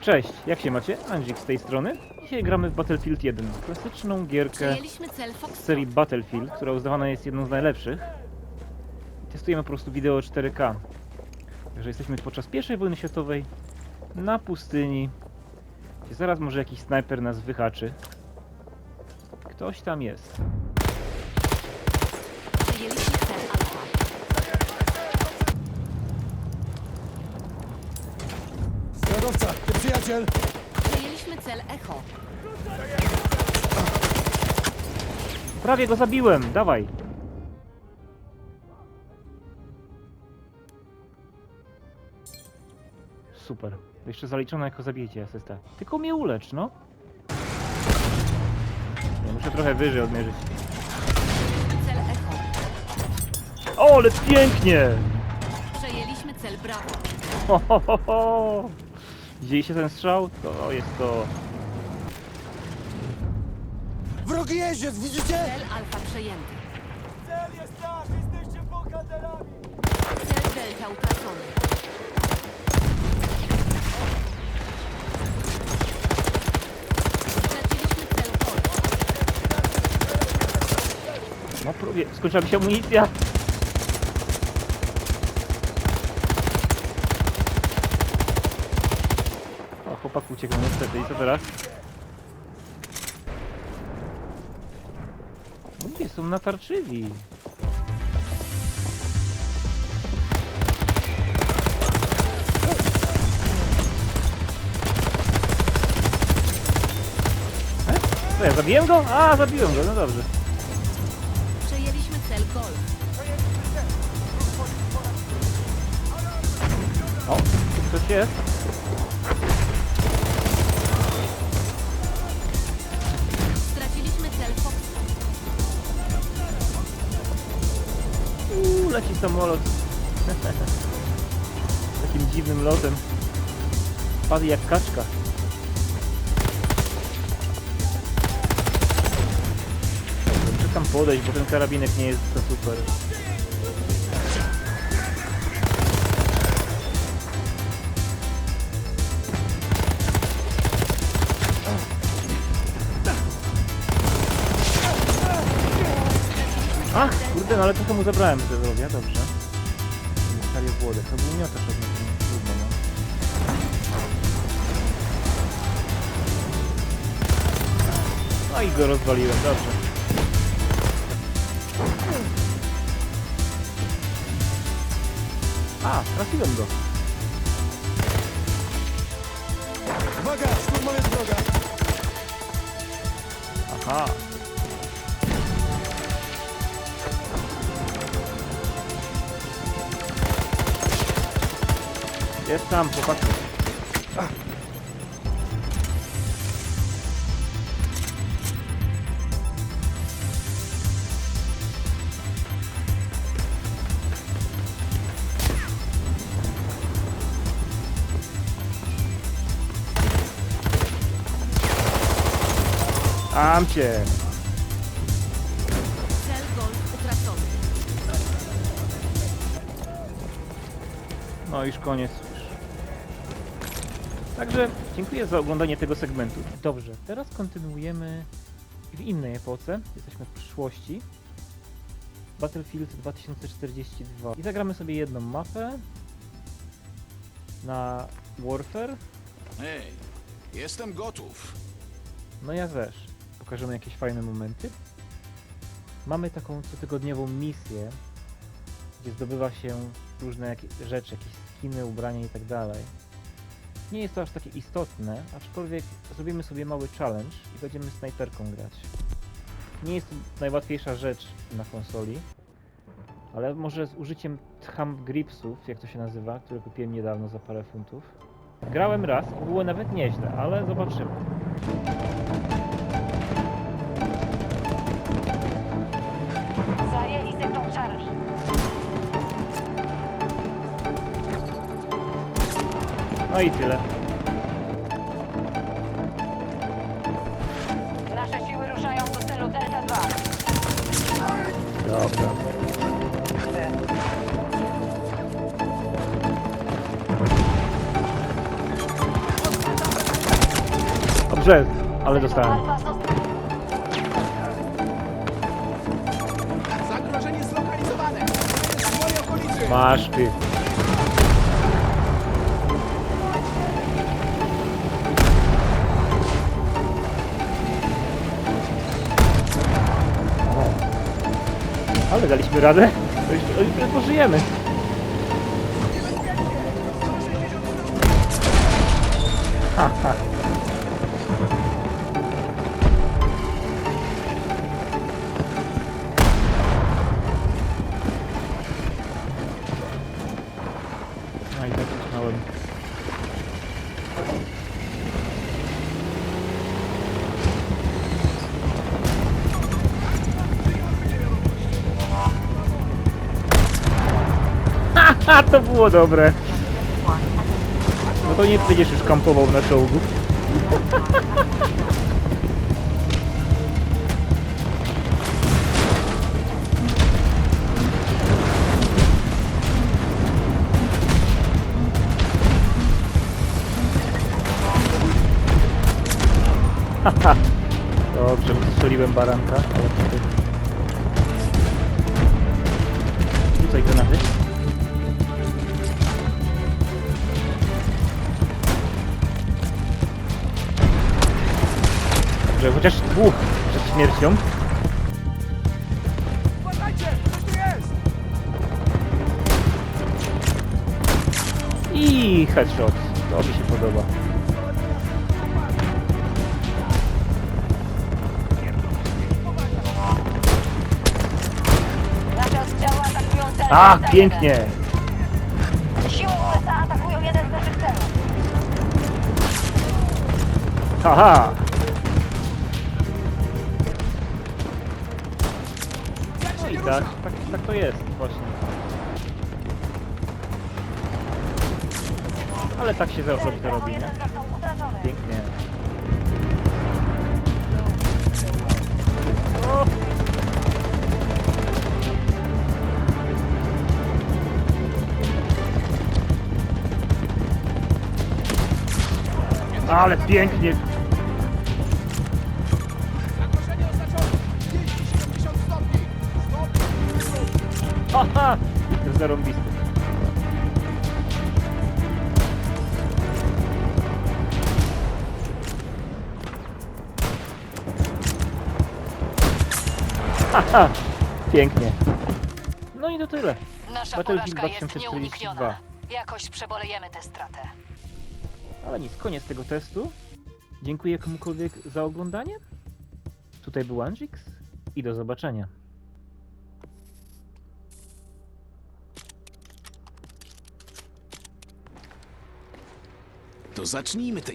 Cześć, jak się macie? Andzik z tej strony. Dzisiaj gramy w Battlefield 1, klasyczną gierkę z serii Battlefield, która uznawana jest jedną z najlepszych. Testujemy po prostu wideo 4K. Także jesteśmy podczas I wojny światowej na pustyni, gdzie zaraz może jakiś snajper nas wyhaczy. Ktoś tam jest. Kierowca, przyjaciel! Przejęliśmy cel Echo. Prawie go zabiłem, dawaj! Super. Jeszcze zaliczone jako zabijcie asysta. Tylko mnie ulecz, no. Nie, muszę trochę wyżej odmierzyć. Cel Echo. O, ale pięknie! Przejęliśmy cel Bravo. Ho, ho, ho, ho. Widzieliście ten strzał? To jest to... Wrogi jeździec, widzicie? Cel Alfa przejęty. Cel jest nasz, jesteście bohaterami! Cel Delta utracony. Straciliśmy cel Golf. No próbuję. Skończyła mi się amunicja. O, chłopak uciekł niestety. I co teraz? Ludzie są natarczywi. E? Co ja zabiłem go? A, zabiłem go, no dobrze. Przejęliśmy cel Golf. O, tu ktoś jest. Leci samolot. Takim dziwnym lotem. Padł jak kaczka. Muszę tam podejść, bo ten karabinek nie jest za super. Ach, kurde, no ale trochę mu zabrałem ze zdrowia, dobrze. Karię Włodek, to był miotacz od trudno no. No i go rozwaliłem, dobrze. A, trafiłem go. Uwaga, szturmowiec wroga! Aha. Jest tam, chłopaku. Am cię. Cel Golf utracony. No już koniec. Także dziękuję za oglądanie tego segmentu. Dobrze, teraz kontynuujemy w innej epoce. Jesteśmy w przyszłości. Battlefield 2042. I zagramy sobie jedną mapę na Warfare. Hej, jestem gotów. No ja też. Pokażemy jakieś fajne momenty. Mamy taką cotygodniową misję, gdzie zdobywa się różne jakie- rzeczy, jakieś skiny, ubrania i tak dalej. Nie jest to aż takie istotne, aczkolwiek zrobimy sobie mały challenge i będziemy snajperką grać. Nie jest to najłatwiejsza rzecz na konsoli, ale może z użyciem thumb gripsów, jak to się nazywa, które kupiłem niedawno za parę funtów. Grałem raz i było nawet nieźle, ale zobaczymy. No i tyle. Nasze siły ruszają do celu Delta 2. Dobra. Dobrze, ale dostałem. Alfa został. Zagrożenie zlokalizowane! Jest w mojej okolicy! Masz ty. Daliśmy radę. To już, to już ledwo żyjemy. Ha, ha. No i tak zaczynałem. Haha, to było dobre. No to nie będziesz już kampował na czołgu. Haha. Dobrze, strzeliłem baranka, ale tutaj... Rzucaj granaty. Dobrze, chociaż dwóch przed śmiercią. Uważajcie! Ktoś tu jest! I headshot. To mi się podoba. Nasze oddziały atakują cel A, Delta pięknie! 1. Siły USA atakują jeden z naszych celów. Haha! Tak, tak, tak to jest właśnie. Ale tak się zawsze to robi, nie? Pięknie. Ale pięknie! Haha! Zarąbisty. Haha! Pięknie. No i to tyle. Nasza Battlefield porażka jest 2042. nieunikniona. Jakoś przebolejemy tę stratę. Ale nic, koniec tego testu. Dziękuję komukolwiek za oglądanie. Tutaj był Anjix i do zobaczenia. Zacznijmy tę